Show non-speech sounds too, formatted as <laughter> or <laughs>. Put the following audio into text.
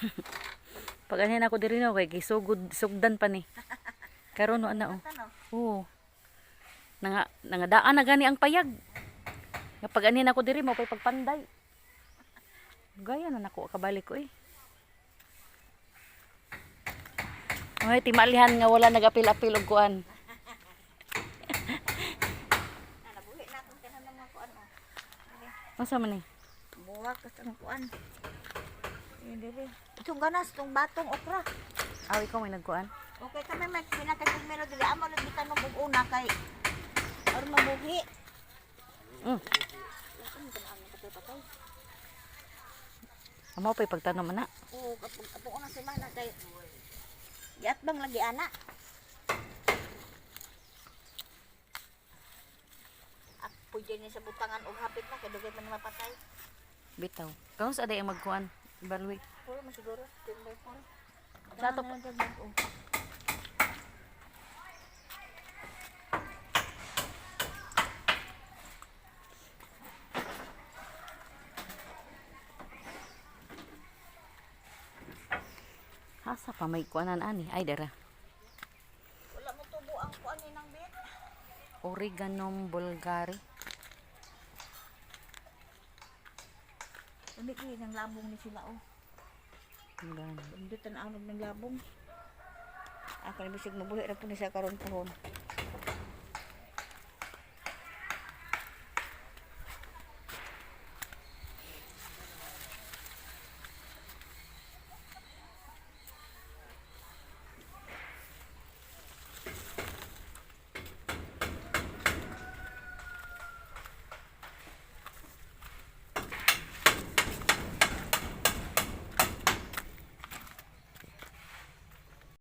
<laughs> Pag anin ako diri no kay gisugod sugdan pa ni. <laughs> Karon no ana oh. Ano? Oo. Nanga nangadaan na gani ang payag. Nga pag anin ako diri mo pay pagpanday. Gaya na nako kabalik ko eh. Ay, timalihan nga wala nagapil-apil og kuan. <laughs> Kuan oh. Unsa man ni? Buwak ka sa kuan. Yun dili. Itong ganas, itong batong okra. Aw ikaw may nagkuan. Okay kami may pinakatag melo dili amo lang bitan ng una kay aron mabuhi. Mm. Amo pay pagtanom ana. Oo, kapag ko na si mana kay Yat bang lagi ana? Ako dyan sa butangan og hapit na kay dugay man mapatay. Bitaw. Karon sa day ang magkuan. Balwi. Puro man siguro, 10 by 4. Sa ato- Asa pa may kuanan ani? Ay dara. Wala mo tubo ang kuan ni nang bit. Oreganum bulgari. Umi kay nang labong ni sila oh. Ang tan anog ng labong. Ako na bisig mabuhi ra po ni sa karon pohon.